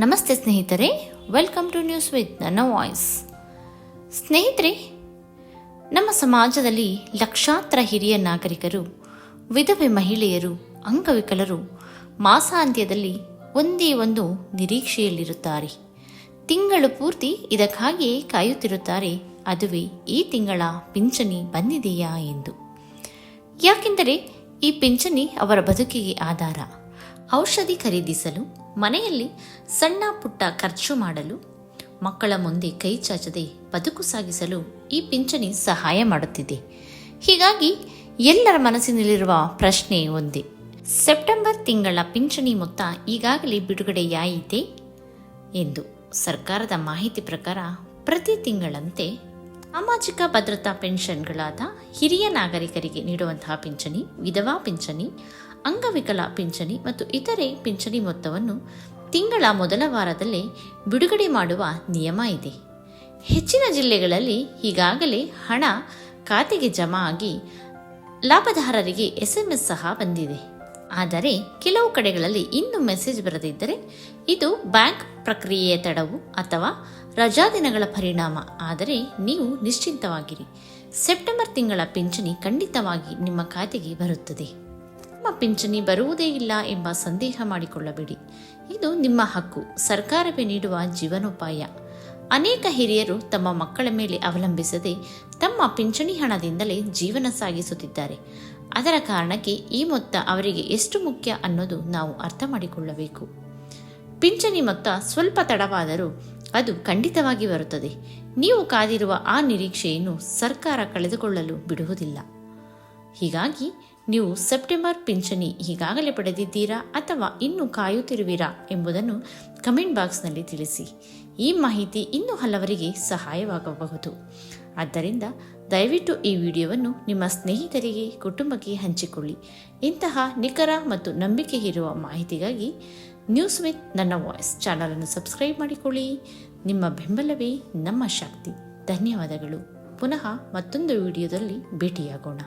ನಮಸ್ತೆ ಸ್ನೇಹಿತರೆ welcome to news with ನನ್ನ ವಾಯ್ಸ್ ಸ್ನೇಹಿತರೆ, ನಮ್ಮ ಸಮಾಜದಲ್ಲಿ ಲಕ್ಷಾಂತರ ಹಿರಿಯ ನಾಗರಿಕರು, ವಿಧವೆ ಮಹಿಳೆಯರು, ಅಂಗವಿಕಲರು ಮಾಸಾಂತ್ಯದಲ್ಲಿ ಒಂದೇ ಒಂದು ನಿರೀಕ್ಷೆಯಲ್ಲಿರುತ್ತಾರೆ. ತಿಂಗಳು ಪೂರ್ತಿ ಇದಕ್ಕಾಗಿಯೇ ಕಾಯುತ್ತಿರುತ್ತಾರೆ, ಅದುವೇ ಈ ತಿಂಗಳ ಪಿಂಚಣಿ ಬಂದಿದೆಯಾ ಎಂದು. ಯಾಕೆಂದರೆ ಈ ಪಿಂಚಣಿ ಅವರ ಬದುಕಿಗೆ ಆಧಾರ. ಔಷಧಿ ಖರೀದಿಸಲು, ಮನೆಯಲ್ಲಿ ಸಣ್ಣ ಪುಟ್ಟ ಖರ್ಚು ಮಾಡಲು, ಮಕ್ಕಳ ಮುಂದೆ ಕೈ ಚಾಚದೆ ಬದುಕು ಸಾಗಿಸಲು ಈ ಪಿಂಚಣಿ ಸಹಾಯ ಮಾಡುತ್ತಿದೆ. ಹೀಗಾಗಿ ಎಲ್ಲರ ಮನಸ್ಸಿನಲ್ಲಿರುವ ಪ್ರಶ್ನೆ ಒಂದೇ. ಸೆಪ್ಟೆಂಬರ್ ತಿಂಗಳ ಪಿಂಚಣಿ ಮೊತ್ತ ಈಗಾಗಲೇ ಬಿಡುಗಡೆಯಾಯಿತೆ ಎಂದು ಸರ್ಕಾರದ ಮಾಹಿತಿ ಪ್ರಕಾರ ಪ್ರತಿ ತಿಂಗಳಂತೆ ಸಾಮಾಜಿಕ ಭದ್ರತಾ ಪೆನ್ಷನ್ಗಳಾದ ಹಿರಿಯ ನಾಗರಿಕರಿಗೆ ನೀಡುವಂತಹ ಪಿಂಚಣಿ, ವಿಧವಾ ಪಿಂಚಣಿ ಅಂಗವಿಕಲ ಪಿಂಚಣಿ ಮತ್ತು ಇತರೆ ಪಿಂಚಣಿ ಮೊತ್ತವನ್ನು ತಿಂಗಳ ಮೊದಲ ವಾರದಲ್ಲೇ ಬಿಡುಗಡೆ ಮಾಡುವ ನಿಯಮ ಇದೆ. ಹೆಚ್ಚಿನ ಜಿಲ್ಲೆಗಳಲ್ಲಿ ಈಗಾಗಲೇ ಹಣ ಖಾತೆಗೆ ಜಮಾ ಆಗಿ ಲಾಭದಾರರಿಗೆ ಎಸ್ಎಂಎಸ್ ಸಹ ಬಂದಿದೆ. ಆದರೆ ಕೆಲವು ಕಡೆಗಳಲ್ಲಿ ಇನ್ನೂ ಮೆಸೇಜ್ ಬರದಿದ್ದರೆ ಇದು ಬ್ಯಾಂಕ್ ಪ್ರಕ್ರಿಯೆಯ ತಡವು ಅಥವಾ ರಜಾದಿನಗಳ ಪರಿಣಾಮ. ಆದರೆ ನೀವು ನಿಶ್ಚಿಂತವಾಗಿರಿ. ಸೆಪ್ಟೆಂಬರ್ ತಿಂಗಳ ಪಿಂಚಣಿ ಖಂಡಿತವಾಗಿ ನಿಮ್ಮ ಖಾತೆಗೆ ಬರುತ್ತದೆ. ಪಿಂಚಣಿ ಬರುವುದೇ ಇಲ್ಲ ಎಂಬ ಸಂದೇಹ ಮಾಡಿಕೊಳ್ಳಬೇಡಿ. ಇದು ನಿಮ್ಮ ಹಕ್ಕು. ಸರ್ಕಾರವೇ ನೀಡುವ ಜೀವನೋಪಾಯ. ಅನೇಕ ಹಿರಿಯರು ತಮ್ಮ ಮಕ್ಕಳ ಮೇಲೆ ಅವಲಂಬಿಸದೆ ತಮ್ಮ ಪಿಂಚಣಿ ಹಣದಿಂದಲೇ ಜೀವನ ಸಾಗಿಸುತ್ತಿದ್ದಾರೆ. ಅದರ ಕಾರಣಕ್ಕೆ ಈ ಮೊತ್ತ ಅವರಿಗೆ ಎಷ್ಟು ಮುಖ್ಯ ಅನ್ನೋದು ನಾವು ಅರ್ಥ ಮಾಡಿಕೊಳ್ಳಬೇಕು. ಪಿಂಚಣಿ ಮೊತ್ತ ಸ್ವಲ್ಪ ತಡವಾದರೂ ಅದು ಖಂಡಿತವಾಗಿ ಬರುತ್ತದೆ. ನೀವು ಕಾದಿರುವ ಆ ನಿರೀಕ್ಷೆಯನ್ನು ಸರ್ಕಾರ ಕಳೆದುಕೊಳ್ಳಲು ಬಿಡುವುದಿಲ್ಲ. ಹೀಗಾಗಿ ನೀವು ಸೆಪ್ಟೆಂಬರ್ ಪಿಂಚಣಿ ಈಗಾಗಲೇ ಪಡೆದಿದ್ದೀರಾ ಅಥವಾ ಇನ್ನೂ ಕಾಯುತ್ತಿರುವಿರಾ ಎಂಬುದನ್ನು ಕಮೆಂಟ್ ಬಾಕ್ಸ್ನಲ್ಲಿ ತಿಳಿಸಿ. ಈ ಮಾಹಿತಿ ಇನ್ನೂ ಹಲವರಿಗೆ ಸಹಾಯವಾಗಬಹುದು. ಆದ್ದರಿಂದ ದಯವಿಟ್ಟು ಈ ವಿಡಿಯೋವನ್ನು ನಿಮ್ಮ ಸ್ನೇಹಿತರಿಗೆ, ಕುಟುಂಬಕ್ಕೆ ಹಂಚಿಕೊಳ್ಳಿ. ಇಂತಹ ನಿಖರ ಮತ್ತು ನಂಬಿಕೆ ಇರುವ ಮಾಹಿತಿಗಾಗಿ ನ್ಯೂಸ್ ವಿತ್ ನನ್ನ ವಾಯ್ಸ್ ಚಾನಲನ್ನು ಸಬ್ಸ್ಕ್ರೈಬ್ ಮಾಡಿಕೊಳ್ಳಿ. ನಿಮ್ಮ ಬೆಂಬಲವೇ ನಮ್ಮ ಶಕ್ತಿ. ಧನ್ಯವಾದಗಳು. ಪುನಃ ಮತ್ತೊಂದು ವಿಡಿಯೋದಲ್ಲಿ ಭೇಟಿಯಾಗೋಣ.